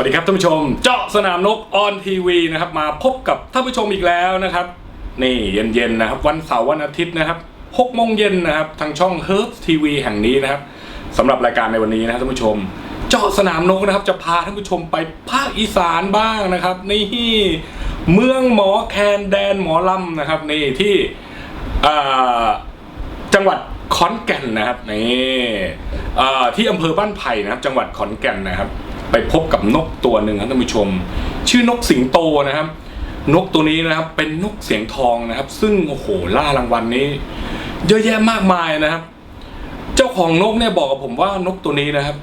วัสดีครับท่านผู้ชม เจาะสนามนกออนทีวีนะครับมาพบกับท่านผู้ชมอีกแล้วนะครับ นี่เย็นๆนะครับ วันเสาร์วันอาทิตย์นะครับ6โมงเย็นนะครับ ทางช่อง h e r b TV แห่งนี้นะครับสำหรับรายการในวันนี้นะครับท่านผู้ชม เจาะสนามนกนะครับ จะพาท่านผู้ชมไปภาคอีสานบ้างนะครับ นี่เมืองหมอแคนแดนหมอลำนะครับ นี่ที่จังหวัดขอนแก่นนะครับนี่ที่อำเภอบ้านไผ่นะครับ จังหวัดขอนแก่นนะครับ ไปพบกับนกตัวหนึ่งครับท่านผู้ชม ชื่อนกสิงโตนะครับ นกตัวนี้นะครับเป็นนกเสียงทองนะครับ ซึ่งโอ้โหล่ารางวัลนี้ เยอะแยะมากมายนะครับ เจ้าของนกเนี่ยบอกกับผมว่านกตัวนี้นะครับ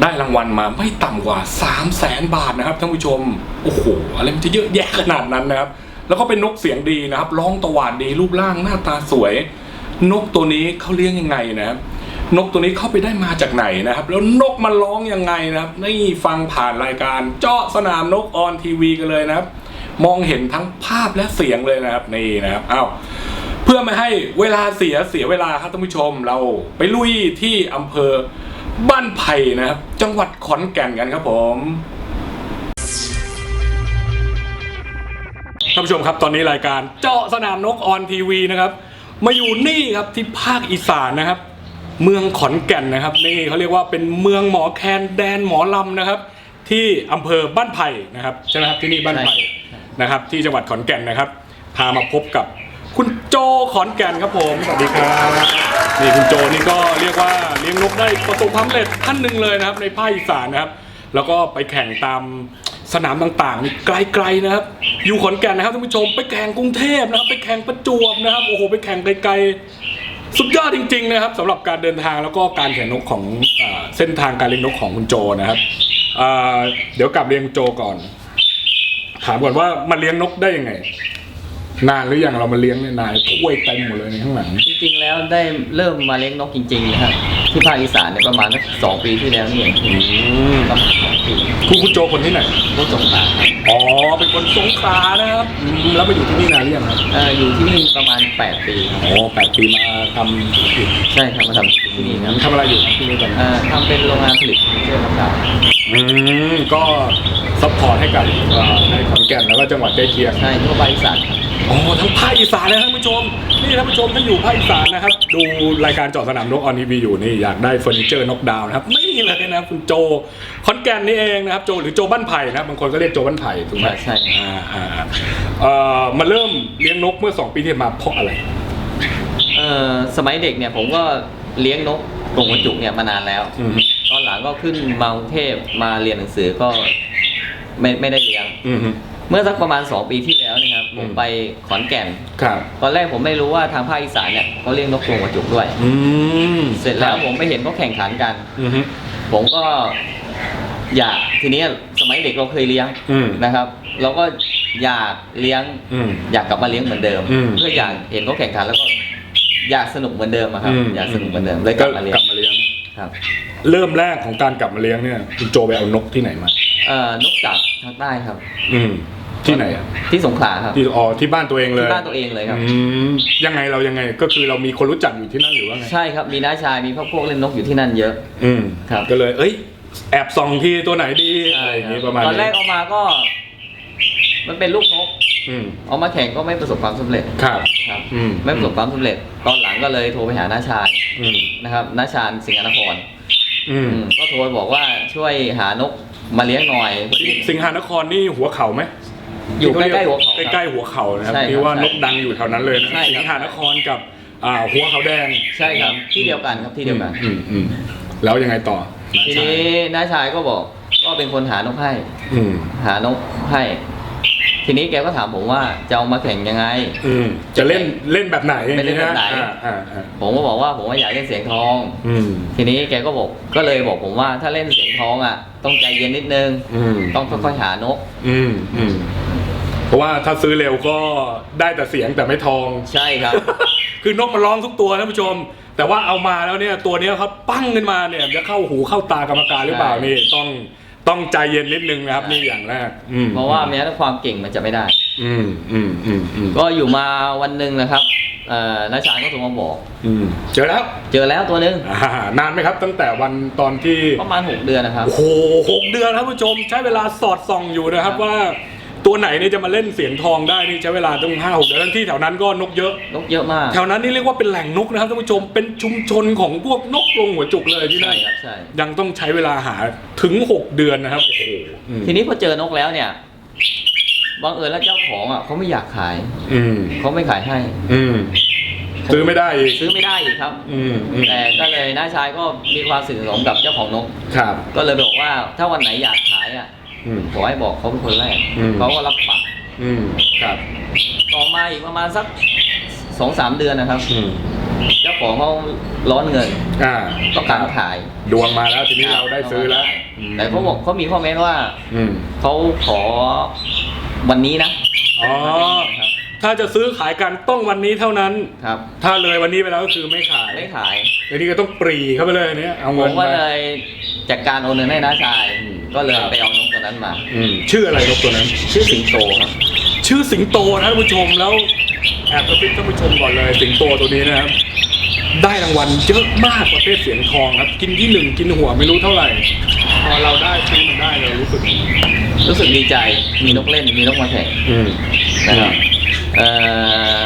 ได้รางวัลมาไม่ต่ำกว่า 3 0 0แสนบาทนะครับท่านผู้ชมโอ้โหอะไรมันจะเยอะแยะขนาดนั้นนะครับ แล้วก็เป็นนกเสียงดีนะครับร้องตะวาดดีรูปร่างหน้าตาสวย นกตัวนี้เขาเลี้ยงยังไงนะครับ นกตัวนี้เข้าไปได้มาจากไหนนะครับ แล้วนกมันร้องยังไงนะครับ นี่ฟังผ่านรายการเจาะสนามนกออนทีวีกันเลยนะครับ มองเห็นทั้งภาพและเสียงเลยนะครับนี่นะครับอ้าวเพื่อไม่ให้เวลาเสียเสียเวลาครับท่านผู้ชมเราไปลุยที่อำเภอบ้านไผ่นะครับ จังหวัดขอนแก่นกันครับผมท่านผู้ชมครับตอนนี้รายการเจาะสนามนกออนทีวีนะครับ มาอยู่นี่ครับที่ภาคอีสานนะครับ เมืองขอนแก่นนะครับ นี่เขาเรียกว่าเป็นเมืองหมอแคนแดนหมอลำนะครับ ที่อำเภอบ้านไผ่นะครับใช่ไหมครับที่นี่บ้านไผ่นะครับ ที่จังหวัดขอนแก่นนะครับ พามาพบกับคุณโจขอนแก่นครับผมสวัสดีครับนี่คุณโจนี่ก็เรียกว่าเลี้ยงนกได้ประสบความสำเร็จท่านหนึ่งเลยนะครับ ในภาคอีสานนะครับ แล้วก็ไปแข่งตามสนามต่างๆนี่ไกลๆนะครับ อยู่ขอนแก่นนะครับท่านผู้ชมไปแข่งกรุงเทพนะครับ ไปแข่งประจวบนะครับโอ้โหไปแข่งไกลๆ สุดยอดจริง ๆ นะครับสำหรับการเดินทางแล้วก็การแข่งนกของอเส้นทางการเลี้ยงนกของคุณโจนะครับเดี๋ยวกลับเรียงโจก่อน ถามก่อนว่ามาเลี้ยงนกได้ยังไง นานหรือยังเรามาเลี้ยงเนี่ยนายถ้วยเต็มหมดเลยในข้างหลังจริงๆแล้วได้เริ่มมาเลี้ยงนกจริงๆนะครับที่ภาคอีสานเนี่ยประมาณสักสองปีที่แล้วนี่เองอืมประมาณสองปีคุณคุณโจคนที่ไหนนกสงขลาครับอ๋อเป็นคนสงขลานะครับอืมแล้วมาอยู่ที่นี่นานหรือยังครับเอ่ออยู่ที่นี่ประมาณ8ปีครับอ๋อแปดปีมาทำธุรกิจใช่ครับมาทำที่นี่ครับทำอะไรอยู่ครับที่นี่ตอนนี้เอ่อทำเป็นโรงงานผลิตเชือกต่างอืมก็ซัพพอร์ตให้กับเอ่อในขอนแก่นแล้วก็จังหวัดใกล้เคียงๆใช่ทั่วไปอีสานครับ อ๋อทั้งภาคอีสานเลยท่านผู้ชม นี่ท่านผู้ชมถ้าอยู่ภาคอีสานนะครับ ดูรายการเจาะสนามนกออนทีวีอยู่นี่อยากได้เฟอร์นิเจอร์นกดาวนะครับไม่มีเลยนะคุณโจขอนแก่นนี่เองนะครับโจหรือโจบ้านไผ่นะครับบางคนก็เรียกโจบ้านไผ่ถูกไหมใช่ใช่อ่าอ่าอ่าเอ่อมาเริ่มเลี้ยงนกเมื่อ 2 ปีที่มาเพราะอะไรเอ่อสมัยเด็กเนี่ยผมก็เลี้ยงนกกรงกระจุกเนี่ยมานานแล้ว อืมตอนหลังก็ขึ้นมากรุงเทพมาเรียนหนังสือก็ไม่ไม่ได้เลี้ยง อืม เมื่อสักประมาณ 2 ปีที่แล้วเนะครับผมอืมไปขอนแก่น ครับ ตอนแรกผมไม่รู้ว่าทางภาคอีสานเนี่ยเขาเลี้ยงนกกรงกระจุกด้วย อืมเสร็จแล้วผมไปเห็นเขาแข่งขันกัน อืมผมก็อยากทีนี้สมัยเด็กเราเคยเลี้ยงอืม นะครับ เราก็อยากเลี้ยง อืม อยากกลับมาเลี้ยงเหมือนเดิม อืม เพื่ออยากเห็นเขาแข่งขันแล้วก็อยากสนุกเหมือนเดิมอะครับมอยากสนุกเหมือนเดิมเลยกลับมาเลี้ยกงลับมาเลี้ยง ครับ เริ่มแรกของการกลับมาเลี้ยงเนี่ยคุณโจไปเอานกที่ไหนมา เอ่อนกจากทางใต้ครับ อืมที่ไหนอะที่สงขลาครับ ที่อ๋อที่บ้านตัวเองเลยที่บ้านตัวเองเลยครับ อืมยังไงเรายังไงก็คือเรามีคนรู้จักอยู่ที่นั่นหรือว่าไงใช่ครับมีน้าชายมีพ่อพวกเล่นนกอยู่ที่นั่นเยอะ อืมครับ ก็เลย เอ้ย แอบส่องที่ตัวไหนดีอะไรอย่างงี้ประมาณตอนแรนี้กเอามาก็ มันเป็นลูกนกอืมเอามาแข่งก็ไม่ประสบความสำเร็จครับ ครับอืม ไม่ประสบความสำเร็จ ตอนหลังก็เลยโทรไปหาน้าชายอืมนะครับน้าชาญสิงห์นครอืม อืมก็โทรไปบอกว่าช่วยหานก มาเลี้ยงหน่อยพอดี สิงหานครนี่หัวเข่าไหมอยู่ใกล้ๆหัวเขาใกล้ๆหัวเข่านะครับใช่ครับที่ว่านกดังอยู่แถวนั้นเลยนะใช่สิครับงหานครกับอ่าหัวเขาแดงใช่ครับที่เดียวกันครับที่เดียวกัน อืมอืมแล้วยังไงต่อทีนี้น้าชายก็บอกก็เป็นคนหานกให้อืมหานกให้ ทีนี้แกก็ถามผมว่าจะเอามาแข่งยังไง อืมจะเล่นเล่นแบบไหนเป็นเล่นแบบไหน อ่าอ่าอ่าผมก็บอกว่าผมว่าอยากเล่นเสียงทอง อืมทีนี้แกก็บอกก็เลยบอกผมว่าถ้าเล่นเสียงทองอะ ต้องใจเย็นนิดนึง อืมต้องค่อยๆหานก อืมอืมเพราะว่าถ้าซื้อเร็วก็ได้แต่เสียงแต่ไม่ทอง ใช่ครับ คือนกมันร้องทุกตัวท่านผู้ชม แต่ว่าเอามาแล้วเนี่ยตัวเนี้ยครับปั้งขึ้นมาเนี่ยจะเข้าหูเข้าตากรรมการหรือเปล่าใช่ นี่ต้อง ต้องใจเย็นนิดนึงนะครับใช่นี่อย่างแรกอืมเพราะว่าแม้ถ้าความเก่งมันจะไม่ได้ อืมอืมอืมอืมก็อยู่มาวันหนึ่งนะครับเอ่อน้าชายก็โทรมาบอก อืมเจอแล้วเจอแล้วตัวหนึงอ่านานไหมครับ ตั้งแต่วันตอนที่ประมาณ 6 เดือนนะครับ โอ้โหหกเดือนครับผู้ชมใช้เวลาสอดส่องอยู่นะครับครับว่า ตัวไหนเนี่ยจะมาเล่นเสียงทองได้นี่ใช้เวลาต้องห้าหกเดือนทั้งที่แถวนั้นก็นกเยอะ นกเยอะมาก แถวนั้นนี่เรียกว่าเป็นแหล่งนกนะครับท่านผู้ชมเป็นชุมชนของพวกนกลงหัวจุกเลยที่ใช่นั่นครับใช่ ยังต้องใช้เวลาหาถึง 6 เดือนนะครับโอ้โหอืมทีนี้พอเจอนกแล้วเนี่ยบังเอิญแล้วเจ้าของอะเขาไม่อยากขายอืมเขาไม่ขายให้ อืมซื้อไม่ได้อีกซื้อไม่ได้อีกครับ อืมอืมแต่ก็เลยน้าชายก็มีความสื่อสมกับเจ้าของนก ครับ ก็เลยบอกว่าถ้าวันไหนอยากขายอะ อืมขอให้บอกเขาเป็นคนแรกอืม เขาก็รับปากอืมครับต่อมาอีกประมาณสักสองสามเดือนนะครับอืมเจ้าของเขาร้อนเงินอ่าต้องการขายดวงมาแล้วทีนี้เราได้ซื้อแล้วอืมแต่เขาบอกเขามีข้อแม้ว่าอืมเขาขอวันนี้นะอ๋อครับถ้าจะซื้อขายกันต้องวันนี้เท่านั้น ครับถ้าเลยวันนี้ไปแล้วก็คือไม่ขายไม่ขายทีนี้ก็ต้องปรีเข้าไปเลยอันเนี้ยเอาผเงินมไปก็เลยจัดการโอนเงินให้น้าชาย อืม ก็เลยครับไปเอานกตัวนั้นมา อืมชื่ออะไรนกตัวนั้น ชื่อสิงโตครับ ชื่อสิงโตนะท่านผู้ชมแล้วแอบกระซิบท่านผู้ชมก่อนเลย สิงโตตัวนี้นะครับ ได้รางวัลเยอะมากประเภทเสียงทองครับ กินที่หนึ่งกินหัวไม่รู้เท่าไหร่ พอเราได้ซื้อมันได้เรารู้สึกรู้สึกดีใจมีนกเล่นมีนกมาแข่งอืมนะครับเอ่อ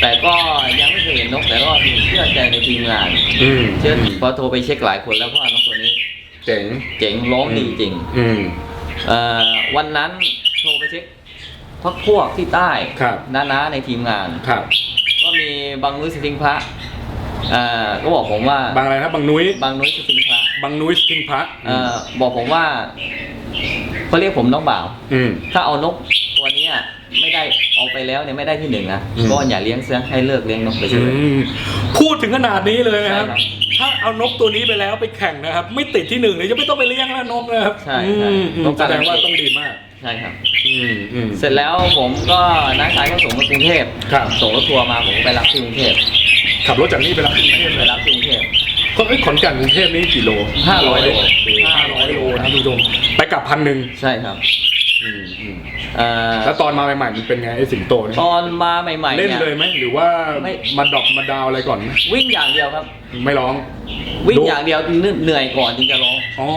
แต่ก็ยังไม่เคยเห็นนกแต่ก็เชื่อใจในทีมงาน อืมเชื่อพอโทรไปเช็คหลายคนแล้วว่านกตัวนี้ เจ๋ง เจ๋งร้องดีจริงอืม เอ่อวันนั้นโทรไปเช็คพักพวกที่ใต้ครับ น้าๆในทีมงาน ครับ ก็มีบางนุ้ยสติงพระเอ่อก็บอกผมว่าบางอะไรครับบางนุ้ยบางนุ้ยสติงพระบางนุ้ยสกิงพระเอ่อบอกผมว่า เขาเรียกผมน้องบ่าว อืม ถ้าเอานกตัวเนี้ยไม่ได้เอาไปแล้วเนี่ยไม่ได้ที่หนึ่งนะอืม ก็อย่าเลี้ยงเสียให้เลิกเลี้ยงนกไปเฉอืยมพูดถึงขนาดนี้เลยนะครับ ใช่ครับถ้าเอานกตัวนี้ไปแล้วไปแข่งนะครับ ไม่ติดที่หนึ่งเลยจะไม่ต้องไปเลี้ยงแล้วนกนะครับใช่ใช่อืมอืมนกแสการันตีดงว่าต้องดีมาก ใช่ครับ อืมอืมเสร็จแล้วผมก็น้าชายก็ส่งมากรุงเทพครับส่งรถทัวร์มาผมก็ไปรับที่กรุงเทพขับรถจากนี่ไปรับกรุงเทพไปเลยรับที่กรุงเทพ ก็เอ้ยขอนแก่นกรุงเทพนี่กี่โล500โลห้าร้อยโลนะท่านผู้ชมไปกลับพันหนึ่งใช่ครับอืมอืมเอ่อแล้วตอนมาใหม่ๆมันเป็นไงไอ้สิงโตเนี่ยตอนมาใหม่ๆเล่นเนี่ย เลยไหมหรือว่าไม่ มาดรอปมาดาวอะไรก่อนไหมวิ่งอย่างเดียวครับ ไม่ร้องวิ่งดูอย่างเดียวเหนื่อยก่อนจึงจะร้องอ๋อ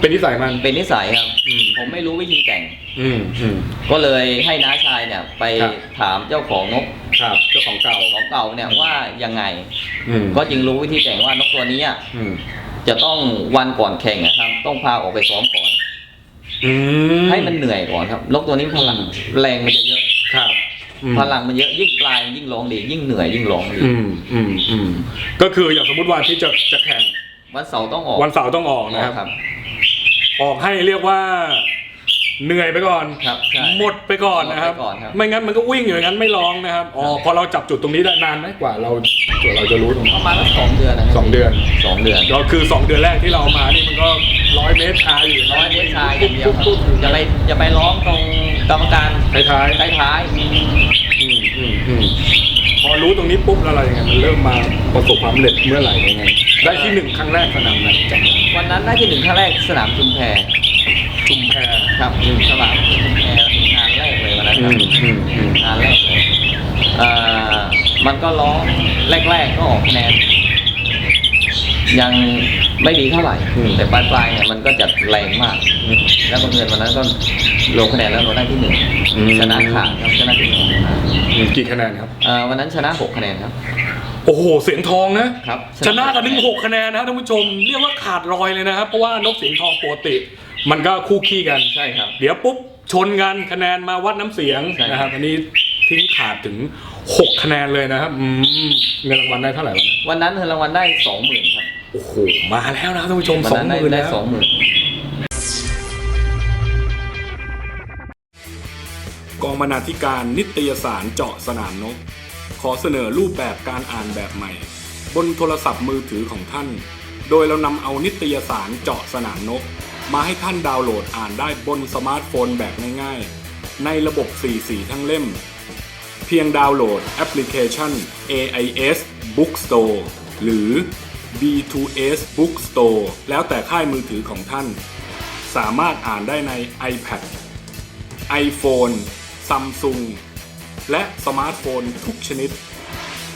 เป็นนิสัยมัน เป็นนิสัยครับ อืม ผมไม่รู้วิธีแต่ง อืมอืม ก็เลยให้น้าชายเนี่ยไปครับ ถามเจ้าของนก ครับเจ้าของเก่า ของเก่าเนี่ยว่ายังไง อืมก็จึงรู้วิธีแต่งว่านกตัวนี้อะอืมจะต้องวันก่อนแข่งนะครับ ต้องพาออกไปซ้อมก่อน อืมให้มันเหนื่อยก่อนครับ นกตัวนี้พลังแรงมันจะเยอะ ครับอืมพลังมันเยอะยิ่งปลายมันยิ่งร้องดี ยิ่งเหนื่อยยิ่งร้องดีอืมอืมอืมก็คืออย่างสมมติวันที่จะจะแข่งวันเสาร์ต้องออกวันเสาร์ต้องออกนะครับครับออกให้เรียกว่า เหนื่อยไปก่อนครับใช่หมดไปก่อนนะครับ หมดไปก่อนครับ ไม่งั้นมันก็วิ่งอยู่อย่างนั้นไม่ร้องนะครับอ๋อพอเราจับจุดตรงนี้ได้นานไหมกว่าเรากว่าเราจะรู้ตรงปนี้ระมาณสักสองเดือนนะครับสองเดือนสองเดือนก็คือสองเดือนแรกที่เรามานี่มันก็ร้อยเมตรชาอยู่ร้อยเมตรชายอย่างเดียวครับจะไปจะไปร้องตรงกรรมการท้ายท้ายท้ายๆอืมอืมอืมพอรู้ตรงนี้ปุ๊บแล้วอะไรยังไงมันเริ่มมาประสบความสำเร็จเมื่อไหร่ยังไงได้ที่หนึ่งครั้งแรกสนามไหนจำได้ๆวันนั้นได้ที่หนึ่งครั้งแรกสนามชุมแพชุมแพ ครับสนามชุมแพงานแรกเลยวันนั้นอืครับมอืมอืมงานแรกเลยเอ่อมันก็ร้องแรกๆก็ออกคะแนนยังไม่ดีเท่าไหร่แต่ปลายๆเนี่ยมันก็จะแรงมากแล้วบังเอิญวันนั้นก็ลงคะแนนแล้วเราได้ที่หนึ่งชนะขาดครับชนะที่หนึ่งอืมกี่คะแนนครับ เอ่อวันนั้นชนะหกคะแนนครับ โอ้โห เสียงทองนะ ครับชนะกันถึงหกคะแนนนะครับท่านผู้ชม เรียกว่าขาดรอยเลยนะครับ เพราะว่านกเสียงทองปกติ มันก็คู่ขี้กัน ใช่ครับ เดี๋ยวปุ๊บชนกันคะแนนมาวัดน้ำเสียงใช่นะครับ อันนี้ทิ้งขาดถึง 6 คะแนนเลยนะครับอืมเงินรางวัลได้เท่าไหร่วะเนี่ยวันนั้นเธอรางวัลได้สองหมื่นครับโอ้โหมาแล้วนะครับท่านผู้ชมวันสองนั้นหได้มื่นได้แล้ว สองหมื่น กองบรรณาธิการนิตยสารเจาะสนามนก ขอเสนอรูปแบบการอ่านแบบใหม่ บนโทรศัพท์มือถือของท่าน โดยเรานำเอานิตยสารเจาะสนามนก มาให้ท่านดาวน์โหลดอ่านได้บนสมาร์ทโฟนแบบง่ายๆ ในระบบ 4 สีทั้งเล่ม เพียงดาวน์โหลดแอปพลิเคชัน AIS Bookstore หรือ B2S Bookstore แล้วแต่ค่ายมือถือของท่าน สามารถอ่านได้ใน iPad iPhone Samsung และสมาร์ทโฟนทุกชนิด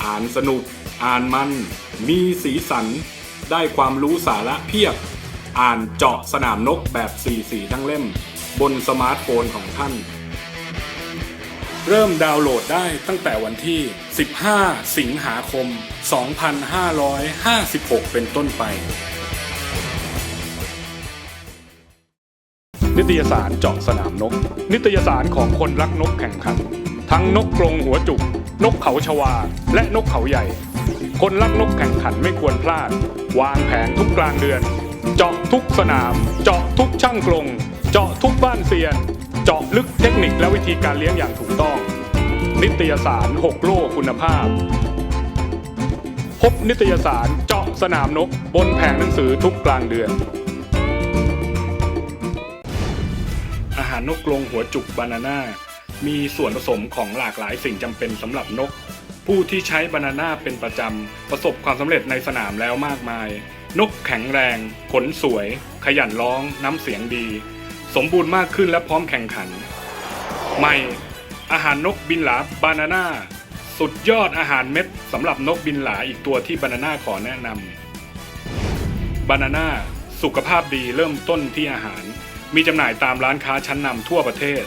อ่านสนุก อ่านมัน มีสีสัน ได้ความรู้สาระเพียบ อ่านเจาะสนามนกแบบสีสีทั้งเล่ม บนสมาร์ทโฟนของท่าน เริ่มดาวน์โหลดได้ตั้งแต่วันที่ 15 สิงหาคม 2556 เป็นต้นไป นิตยสารเจาะสนามนก นิตยสารของคนรักนกแข่งขัน ทั้งนกกรงหัวจุก นกเขาชวา และนกเขาใหญ่ คนรักนกแข่งขันไม่ควรพลาด วางแผนทุกกลางเดือน เจาะทุกสนาม เจาะทุกช่างกรงเจาะทุกบ้านเซียน เจาะลึกเทคนิคและวิธีการเลี้ยงอย่างถูกต้อง นิตยสาร 6 โลคุณภาพ พบนิตยสารเจาะสนามนก บนแผงหนังสือทุกกลางเดือน อาหารนกกรงหัวจุกบานาน่ามีส่วนผสมของหลากหลายสิ่งจำเป็นสำหรับนก ผู้ที่ใช้บานาน่าเป็นประจำ ประสบความสำเร็จในสนามแล้วมากมาย นกแข็งแรง ขนสวย ขยันร้อง น้ำเสียงดี สมบูรณ์มากขึ้นและพร้อมแข่งขัน ใหม่ อาหารนกบินหลาบานาน่าสุดยอดอาหารเม็ดสำหรับนกบินหลาอีกตัวที่บานาน่าขอแนะนำบานาน่าสุขภาพดีเริ่มต้นที่อาหาร มีจำหน่ายตามร้านค้าชั้นนำทั่วประเทศ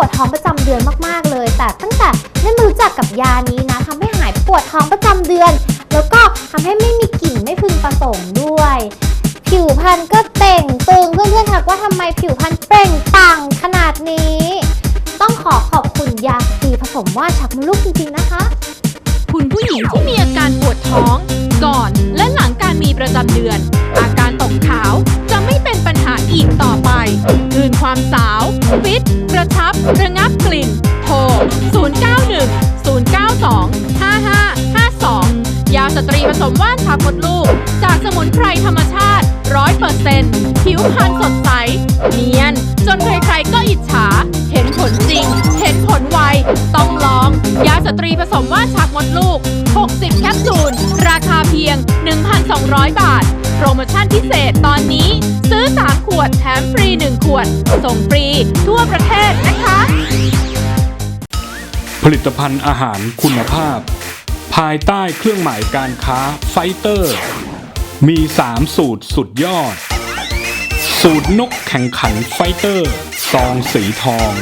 วดท้องประจำเดือนมากๆเลย แต่ตั้งแต่ได้มารู้จักกับยานี้นะทำให้หายปวดท้องประจำเดือน แล้วก็ทำให้ไม่มีกลิ่นไม่พึงประสงค์ด้วย ผิวพรรณก็เต่งตึงเพื่อนๆทักว่าทำไมผิวพรรณเปล่งปังขนาดนี้ ต้องขอขอบคุณยาสีผสมว่านชักมลูกจริงๆนะคะคุณผู้หญิงที่มีอาการปวดท้อง ก่อนและหลังการมีประจำเดือน อาการตกขาวจะไม่เป็นปัญหาอีกต่อไป คืนความสา ระชับระงับกลิ่น โทร 091 092 5552 ยาสตรีผสมว่านชามดลูก จากสมุนไพรธรรมชาติ 100%ผิวพรรณสดใส เนียน จนใครๆก็อิจฉา เห็นผลจริง เห็นผลไว ต้องรอง ยาสตรีผสมว่านชักมดลูก 60 แคปซูล ราคาเพียง 1,200 บาท โปรโมชั่นพิเศษตอนนี้ ซื้อ 3 ขวดแถมฟรี 1 ขวด ส่งฟรีทั่วประเทศนะคะ ผลิตภัณฑ์อาหารคุณภาพ ภายใต้เครื่องหมายการค้าไฟเตอร์ มี 3 สูตรสุดยอด สูตรนกแข่งขันไฟเตอร์ซองสีทอง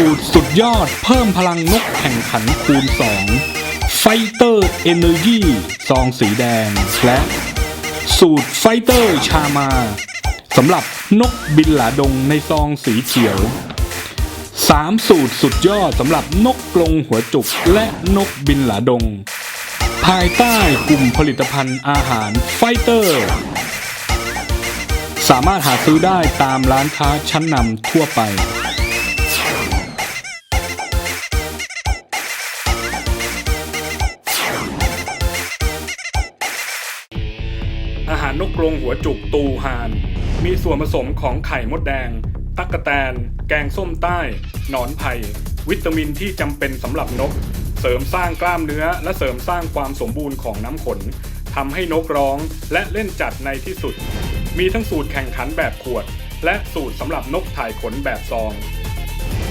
สูตรสุดยอดเพิ่มพลังนกแข่งขันคูณ 2 ไฟเตอร์เอเนอร์จีซองสีแดง และสูตรไฟเตอร์ชามาสำหรับนกบินหลาดงในซองสีเขียวสามสูตรสุดยอดสำหรับนกกรงหัวจุกและนกบินหลาดง ภายใต้กลุ่มผลิตภัณฑ์อาหารไฟเตอร์ สามารถหาซื้อได้ตามร้านค้าชั้นนำทั่วไป กรงหัวจุกตูฮาน มีส่วนผสมของไข่มดแดง ตักกะแตน แกงส้มใต้ หนอนไผ่ วิตามินที่จำเป็นสำหรับนก เสริมสร้างกล้ามเนื้อ และเสริมสร้างความสมบูรณ์ของน้ำขนทำให้นกร้องและเล่นจัดในที่สุด มีทั้งสูตรแข่งขันแบบขวด และสูตรสำหรับนกถ่ายขนแบบซอง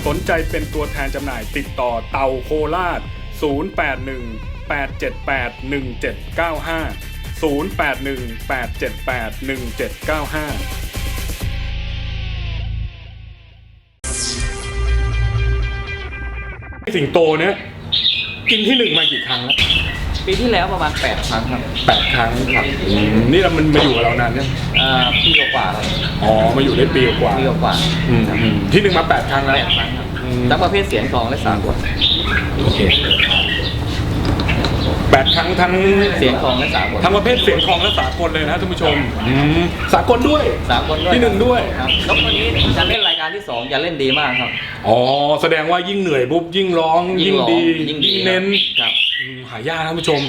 สนใจเป็นตัวแทนจำหน่ายติดต่อเตาโคราช 081 878 1795 081 878 1795สิงโตเนี่ยกินที่หนึ่งมากี่ครั้งแล้วปีที่แล้วประมาณ8ครั้งครับแปดครั้งครับนี่เรามันมาอยู่กับเรานานเนี่ยอ่าพี่กว่าๆครับอ๋อมาอยู่ได้ปีกว่าพี่กว่าอืมอืมที่หนึ่งมาแปดครั้งๆแล้วแปดครั้งครับอืมทั้งประเภทเสียงทองและสากล โอเค แปดครั้งทั้งเสียงทองและสากลทั้งประเภทเสียงทองและสากลเลยนะท่านผู้ชมอืมสากลด้วย สากลด้วยที่หนึ่งด้วยครับนกตัวนี้จะเล่นรายการที่สองจะเล่นดีมากครับ อ๋อแสดงว่ายิ่งเหนื่อยปุ๊บยิ่งร้อง ยิ่งร้องดียิ่งดีเน้นครับอืมหายากนะท่านผู้ชม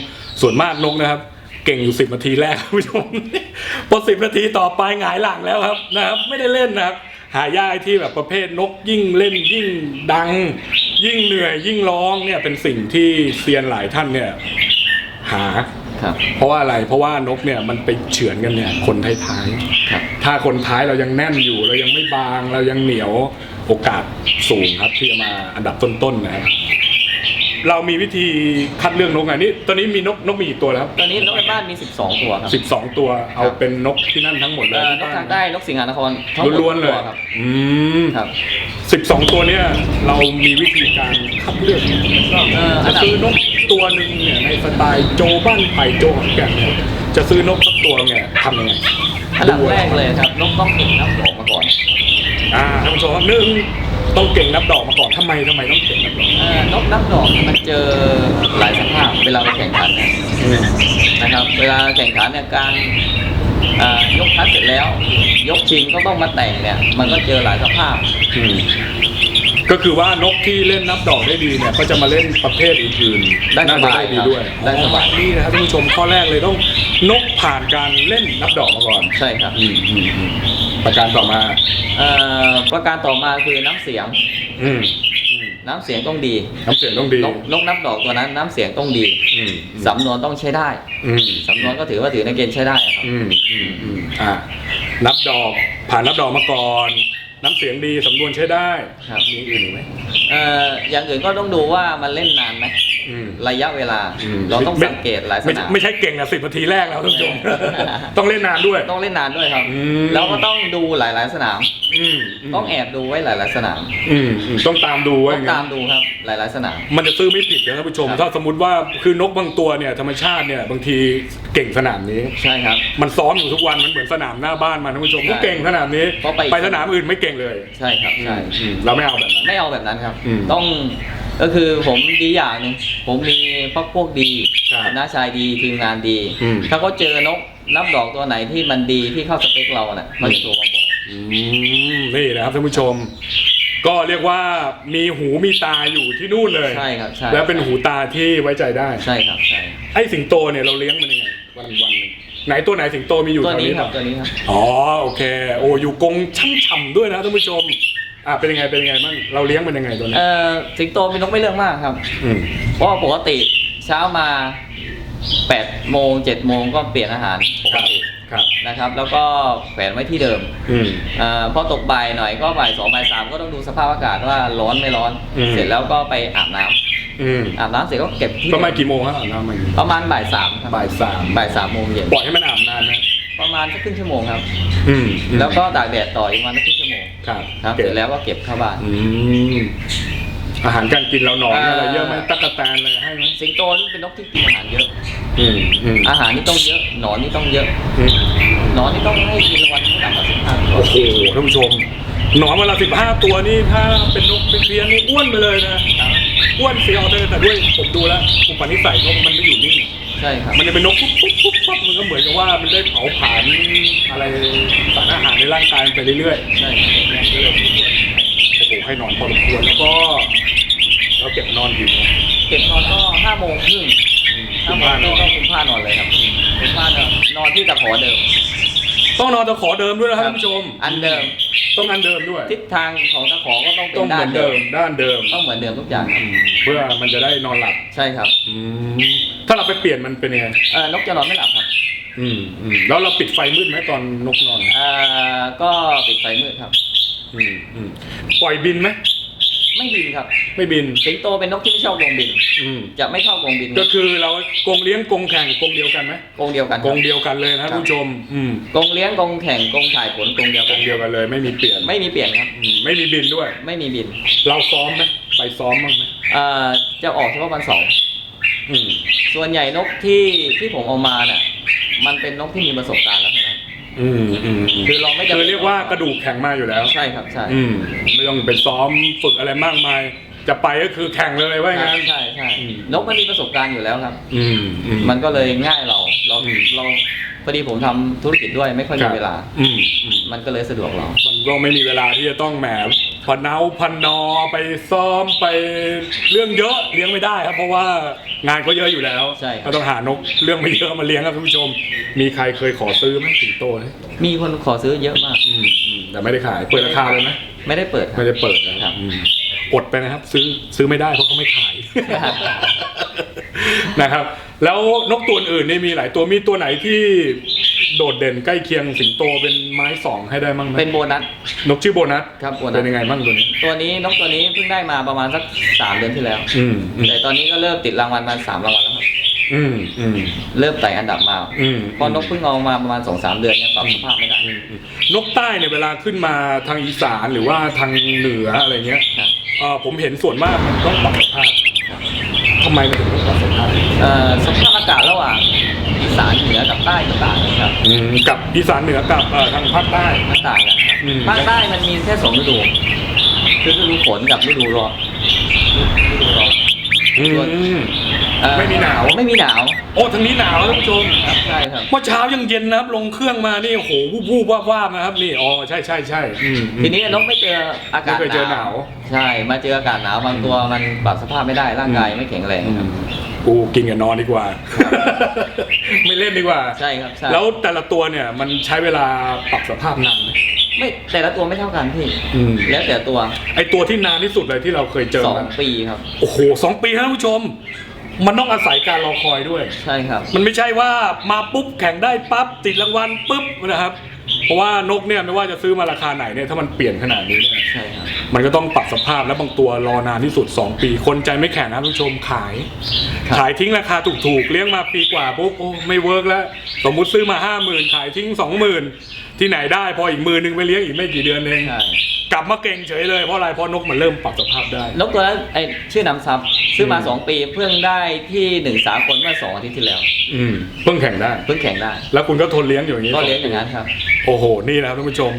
ส่วนมากนกนะครับ เก่งอยู่สิบนาทีแรกท่านผู้ชมพอสิบนาทีต่อไปหงายหลังแล้วครับนะครับ ไม่ได้เล่นนะครับหายากไอ้ที่แบบประเภทนกยิ่งเล่นยิ่งดัง ยิ่งเหนื่อยยิ่งร้องเนี่ยเป็นสิ่งที่เซียนหลายท่านเนี่ยหา ครับ เพราะว่าอะไร เพราะว่านกเนี่ยมันไปเฉือนกันเนี่ยคนท้ายครับๆถ้าคนท้ายเรายังแน่นอยู่เรายังไม่บางเรายังเหนียวโอกาสสูงครับที่จะมาอันดับต้นๆนะครับ เรามีวิธีคัดเลือกนกไงนี่ตอนนี้มีนกนกมีกี่ตัวแล้วครับตอนนี้นกในบ้านมี 12 ตัวครับสิบสองตัวเอาเป็นนกที่นั่นทั้งหมดเลเอ่ยอนกทางใต้นกสิงหานครทั้งหมดล้วนๆเลยตัวครับอืมครับสิบสองตัวเนี่ยเรามีวิธีการคัดเลือกเอ่ออัจะนดับ ซื้อนกตัวหนึ่งเนี่ยในสไตล์โจบ้านไผ่โจขอนแก่นเนี่ยจะซื้อนกสักตัวเนี่ยทำยังไงอันดับแรกเลยครับนกต้องเก่งนับดอกมาก่อน อ่าท่านผู้ชมครับหนึ่ง ต้องเก่งนับดอกมาก่อนทำไมทำไมต้องเก่งนับดอกเอ่อนกนับดอกเนี่ยมันเจอหลายสภาพเวลาไปแข่งขันเนี่ยนะครับ เวลาแข่งขันเนี่ยการอ่ายกคัดเสร็จแล้ว ยกชิงก็ต้องมาแต่งเนี่ย มันก็เจอหลายสภาพ อืม ก็คือว่านกที่เล่นนับดอกได้ดีเนี่ยก็จะมาเล่นประเภทอื่นๆได้สบายน่จะดีด้วยครับได้สบาย อ๋อนี่นะครับท่านผู้ชมข้อแรกเลยต้องนกผ่านการเล่นนับดอกมาก่อนใช่ครับอืมอืมอืมประการต่อมาเอ่อประการต่อมาคือน้ำเสียง อืมอืมน้ำเสียงต้องดีน้ำเสียงต้องดีนกนกนับดอกตัวนั้นน้ำเสียงต้องดีอืมสำนวนต้องใช้ได้อืม สำนวนก็ถือว่าถือในเกณฑ์ใช้ได้อะครับ อืมอืมอืมอ่านับดอกผ่านนับดอกมาก่อน น้ำเสียงดีสำนวนใช้ได้ครับ มีอื่นอีกไหม เอ่ออย่างอื่นก็ต้องดูว่ามันเล่นนานไหม อืมระยะเวลา อืม เราต้องไม่สังเกตหลายสไม่นาม ไม่ใช่เก่งอะสิบนาทีแรกแล้วท่านผู้ชม ต้องเล่นนานด้วย ต้องเล่นนานด้วยครับ อืม แล้วก็ต้องดูหลายๆสนาม อืมมต้องแอบดูไว้หลายๆสนามอืมอืมต้องตามดูไว้ต้องตามดูครับหลายๆสนาม มันจะซื้อไม่ผิดนะท่านผู้ชม ครับ ถ้าสมมติว่าคือนกบางตัวเนี่ยธรรมชาติเนี่ยบางทีเก่งสนามนี้ ใช่ครับ มันซ้อมอยู่ทุกวันมันเหมือนสนามหน้าบ้านมันท่านผู้ชมใช่ก็เก่งสนามนี้ เพราะไป ไปสนามอื่นไม่เก่งเลยใช่ครับใช่ อืมเราไม่เอาแบบนั้น ไม่เอาแบบนั้นครับ อืม ต้อง ก็คือผมดีอย่างหนึงผมมีพักพวกดีครับน้าชายดีทีมงานดี อืม ถ้าเขาเจอนกนับดอกตัวไหนที่มันดีที่เข้าสเปคเราน่ะเขาจะโทรมาบอก อืมนี่นะครับท่านผู้ชม ก็เรียกว่ามีหูมีตาอยู่ที่นู่นเลยใช่ครับใช่ แล้วเป็นหูตาที่ไว้ใจได้ ใช่ครับใช่ไอ้สิงโตเนี่ยเราเลี้ยงมันยังไงวันวันหนึ่งไหนตัวไหนสิงโตมีอยู่ตัวแถวนี้นี้ครับเปตัวล่านี้ครับ อ๋อโอเค โอ้อยู่กรงช่ำๆด้วยนะท่านผู้ชม อะเป็นยังไงเป็นยังไงบ้างเราเลี้ยงมันยังไงตัวนี้เอ่อสิงโตเป็นนกไม่เรื่องมากครับ อืมเพราะว่าปกติเช้ามา8โมง7โมงก็เปลี่ยนอาหารปคกรับติครับ นะครับ แล้วก็แขวนไว้ที่เดิมอืม เอ่อพอตกบ่ายหน่อยก็บ่ายสองบ่ายสามก็ต้องดูสภาพอากาศว่าร้อนไม่ร้อน อืม เสร็จแล้วก็ไปอาบน้ำอืมอาบน้ำเสร็จก็เก็บที่ประมาณกี่โมงครับอาบน้ำมัน ประมาณบ่ายสามครับบ่ายสาม บ่ายสามโมงเย็นปล่อยให้มันอาบนานนะประมาณสักครึ่งชั่วโมงครับ อืมอืมแล้วก็ตากแดดต่ออีกประมาณสักครึ่งชั่วโมง ครับครับเก็เสบร็จแล้วก็เก็บเข้าบ้าน อืมอาหารการกินเราหนอนอ่าอะไรเยอะไหมตั๊กแตนเลยให้ไหมสิงโตนี่เป็นนกที่กินอาหารเยอะ อืมอืมอาหารนี่ต้องเยอะหนอนนี่ต้องเยอะอืมหนอนนี่ต้องให้กินวันที่ต่ำกว่าสิบห้าตัวโอ้โหท่านผู้ชมหนอนวันละสิบห้าตัวนี่ถ้าเป็นนกเป็นเพี้ยนนี่อ้วนไปเลยนะ อ้วนเสียวเลยแต่ด้วยผมดูแล้วอุปนิสัยนกมันไม่อยู่นิ่ง ใช่ครับ มันจะเป็นนกปุ๊บปุ๊บปุ๊บปุ๊บมันก็เหมือนกับว่ามันได้เผาผลาญอะไรสารอาหารในร่างกายมันไปเรื่อยๆใช่ครับโอ้โหให้นอนพอสมควรแล้วก็เราเก็บนอนอยู่นะเก็บนอนก็ห้าโมงครึ่งคุห้าณโมงบ้านครึ่งก็คุมผ้านอนเลยครับคุมผ้านอนนอนที่ตะขอเดิม ต้องนอนตะขอเดิมด้วยนะครับท่านผู้ชม อันเดิม ต้องอันเดิมด้วย ทิศทางของตะขอก็ต้องเป็ต้องนเหด้ามือนนเดิเดิมม ด้านเดิม ต้องเหมือนเดิมทุกอย่างครับเพื่อมันจะได้นอนหลับใช่ครับอืมถ้าเราไปเปลี่ยนมันเป็นยังไงเอ่อนกจะนอนไม่หลับครับอืมอืมแล้วเราปิดไฟมืดไหมตอนนกนอนเอ่อก็ปิดไฟมืดครับอืมอืมปล่อยบินไหม ไม่บินครับ ไม่บิน สิงโตเป็นนกที่ไม่ชอบกรงบิน อืมจะไม่ชอบกรงบินก็คือเรากรงเลี้ยงกรงแข่งกรงเดียวกันไหมกรงเดียวกันกรงเดียวกันเลยนะท่านผู้ชม อืมกรงเลี้ยงกรงแข่งกรงถ่ายผลกรงเดียวกรกันงเดียวกันเลยไม่มีเปลี่ยนไม่มีเปลี่ยนครับ อืมไม่มีบินด้วย ไม่มีบินเราซ้อมไหมไปซ้อมบ้างไหมเอ่อจะออกเฉพาะวันเสาร์อืมส่วนใหญ่นกที่ที่ผมเอามาเนี่ยมันเป็นนกที่มีประสบการณ์แล้ว ทั้งนั้นอืมอืมคือเราไม่จำคืเป็นอเรียกว่ากระดูกแข็งมาอยู่แล้ว ใช่ครับใช่อืมไม่ต้องไปซ้อมฝึกอะไรมากมาย จะไปก็คือแข่งเลยว่าอย่างใช่นั้น ใช่ใช่อืม นกมันมีประสบการณ์อยู่แล้วครับ อืมอืม มันก็เลยง่ายเราเราอืม เราผ พอดีผมทำธุรกิจด้วยไม่ค่อยมีเวลา อืมอืมมันก็เลยสะดวกเรา มันก็ไม่มีเวลาที่จะต้องแหมพันเนาพันนอไปซ้อมไปเรื่องเยอะเลี้ยงไม่ได้ครับ เพราะว่างานก็เยอะอยู่แล้วใช่ครับ ก็ต้องหานกเรื่องไม่เยอะมาเลี้ยงครับท่านผู้ชม มีใครเคยขอซื้อไหมสิงโตเนี่ยมีคนขอซื้อเยอะมาก อืมอืมแต่ไม่ได้ขายเปิดราคาเลยไหมไม่ได้เปิดครับ ไม่ได้เปิดนะครับอืมอดไปนะครับ ซื้อซื้อไม่ได้เพราะเขาไม่ขาย นะครับ แล้วนกตัวอื่นนี่มีหลายตัวมีตัวไหนที่โดดเด่นใกล้เคียงสิงโตเป็นไม้สองให้ได้มั้งไหมเป็นโบนัส นกชื่อโบนัสครับโบนัส เป็นยังไงบ้างตัวนี้ ตัวนี้นกตัวนี้เพิ่งได้มาประมาณสักสามเดือนที่แล้ว อืมอืมแต่ตอนนี้ก็เริ่มติดรางวัลมาสามรางวัลแล้วครับอืมอืมเริ่มไต่อันดับมาอืมเพราะนกเพิ่งออกมาประมาณสองสามเดือนเนี่ยปรับสภาพไม่ได้ อืมอืมนกใต้เนี่ยเวลาขึ้นมาทางอีสานหรือว่าทางเหนืออะไรเงี้ยครับ เออผมเห็นส่วนมากมันต้องปรับสภาพทำไมมันถึงต้องปรับสภาพเอ่อสภาพอากาศระหว่างอีสานเหนือกับใต้ก็ต่างกันครับอืมกับอีสานเหนือกับเอ่อทางภาคใต้ มันต่างกันครับอืม ภาคใต้มันมีแค่สองฤดูคือฤดูฝนกับฤดูร้อนฤดูร้อน อืมเอ่อไม่มีหนาว ไม่มีหนาว โอ้ทางนี้หนาวท่านผู้ชมครับใช่ครับ เมื่อเช้ายังเย็นนะครับ ลงเครื่องมานี่โอ้โหวูบวูบวาบวาบนะครับนี่อ๋อใช่ใช่ใช่อืมอืม ทีนี้นกไม่เจออากาศไม่เคยเจอหนาว ใช่มาเจออากาศหนาวบางตัวมันปรับสภาพไม่ได้ร่างกายอืมไม่แข็งแรงครับ กูกินกับนอนดีกว่า ไม่เล่นดีกว่าใช่ครับใช่ แล้วแต่ละตัวเนี่ยมันใช้เวลาปรับสภาพนานไหม ไม่แต่ละตัวไม่เท่ากันพี่อืม แล้วแต่ตัวไอตัวที่นานที่สุดเลยที่เราเคยเจอสองมันปีครับ โอ้โหสองปีครับท่านผู้ชม มันต้องอาศัยการรอคอยด้วย ใช่ครับ มันไม่ใช่ว่ามาปุ๊บแข่งได้ปั๊บติดรางวัลปุ๊บนะครับ เพราะว่านกเนี่ยไม่ว่าจะซื้อมาราคาไหนเนี่ยถ้ามันเปลี่ยนขนาดนี้เนี่ยใช่ครับ มันก็ต้องปรับสภาพแล้วบางตัวรอนานที่สุด 2 ปี คนใจไม่แข็งนะท่านผู้ชมขาย ครับ ขายทิ้งราคาถูกๆเลี้ยงมาปีกว่าปุ๊บโอ้ไม่เวิร์กแล้ว สมมุติซื้อมาห้าหมื่นขายทิ้งสองหมื่น ที่ไหนได้พออีกมือนึงไปเลี้ยงอีกไม่กี่เดือนเองใช่กลับมาเก่งเฉยเลยเพราะอะไรเพราะนกมันเริ่มปรับสภาพได้นกตัวนั้นไอชื่อน้ำซับซื้อมาอืมสองปีเพิ่งได้ที่หนึ่งสากลเมื่อสองอาทิตย์ที่แล้ว อืมเพิ่งแข่งได้ เพิ่งแข่งได้ แล้วคุณก็ทนเลี้ยงอยู่อย่างนี้ก็เลี้ยงอย่างนั้นครับ โอ้โห นี่นะครับท่านผู้ชม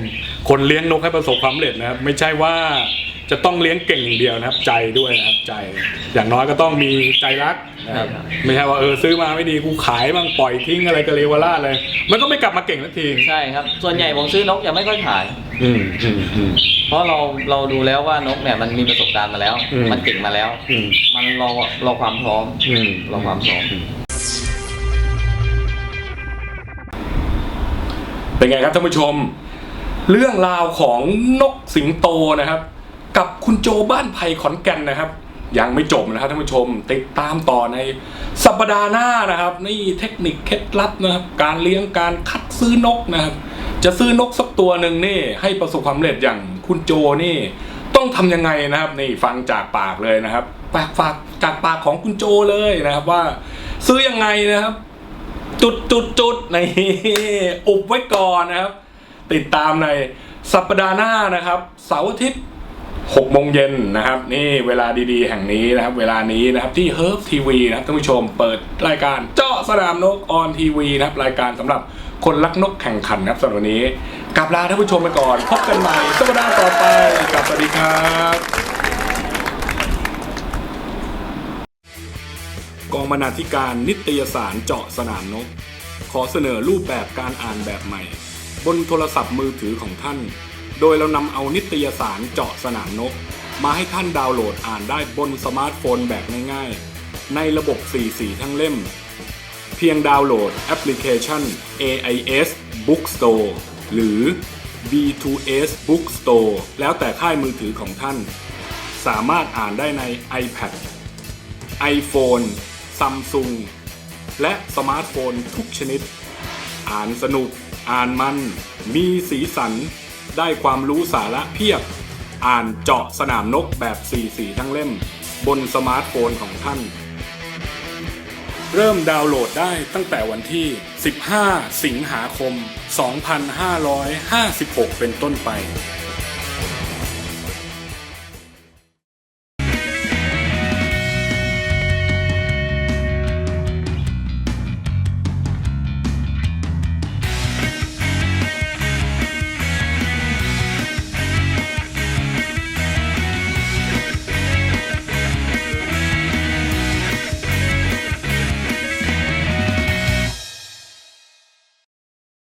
คนเลี้ยงนกให้ประสบความสำเร็จนะครับ ไม่ใช่ว่า จะต้องเลี้ยงเก่งอย่างเดียวนะครับ ใจด้วยนะครับใจ อย่างน้อยก็ต้องมีใจรักนะครับใช่ครับไม่ใช่ว่าเออซื้อมาไม่ดีกูขายบ้างปล่อยทิ้งอะไรกะเลวราดเลย มันก็ไม่กลับมาเก่งสักทีใช่ครับ ส่วนใหญ่ผมซื้อนกจะไม่ค่อยขาย อืมอืมอืม เพราะเราเราดูแล้วว่านกเนี่ยมันมีประสบการณ์มาแล้ว อืม มันเก่งมาแล้ว อืมมันรอรอความพร้อมอืมรอความพร้อม เป็นไงครับท่านผู้ชม เรื่องราวของนกสิงโตนะครับ กับคุณโจบ้านไผ่ขอนแก่นนะครับ ยังไม่จบนะครับท่านผู้ชม ติดตามต่อในสัปดาห์หน้านะครับ นี่เทคนิคเคล็ดลับนะครับ การเลี้ยงการคัดซื้อนกนะครับ จะซื้อนกสักตัวหนึ่งนี่ให้ประสบความสำเร็จอย่างคุณโจนี่ ต้องทำยังไงนะครับ นี่ฟังจากปากเลยนะครับปากฝากจากปากของคุณโจเลยนะครับ ว่า ซื้อยังไงนะครับ จุดจุดจุดในอุบไว้ก่อนนะครับ ติดตามในสัปดาห์หน้านะครับเสาร์อาทิตย์ 6โมงเย็นนะครับ นี่เวลาดีๆ แห่งนี้นะครับ เวลานี้นะครับที่ h e r b TV นะครับท่านผู้ชมเปิดรายการเจาะสนามนกออนทีวีนะครับ รายการสำหรับคนรักนกแข่งขันนะครับสำหรับวันนี้กลับลาท่านผู้ชมไปก่อน พบกันใหม่สัปดาห์ต่อไปกับสวัสดีครับกองบรรณาธิการนิตยสารเจาะสนามนก ขอเสนอรูปแบบการอ่านแบบใหม่ บนโทรศัพท์มือถือของท่าน โดยเรานำเอานิตยสารเจาะสนามนก มาให้ท่านดาวน์โหลดอ่านได้บนสมาร์ทโฟนแบบง่ายๆ ในระบบ 4 สีทั้งเล่ม เพียงดาวน์โหลดแอปพลิเคชัน AIS Bookstore หรือ B2S Bookstore แล้วแต่ค่ายมือถือของท่าน สามารถอ่านได้ใน iPad iPhone Samsung และสมาร์ทโฟนทุกชนิด อ่านสนุก อ่านมัน มีสีสัน ได้ความรู้สาระเพียบ อ่านเจาะสนามนกแบบสีสีทั้งเล่ม บนสมาร์ทโฟนของท่าน เริ่มดาวน์โหลดได้ตั้งแต่วันที่ 15 สิงหาคม 2556 เป็นต้นไป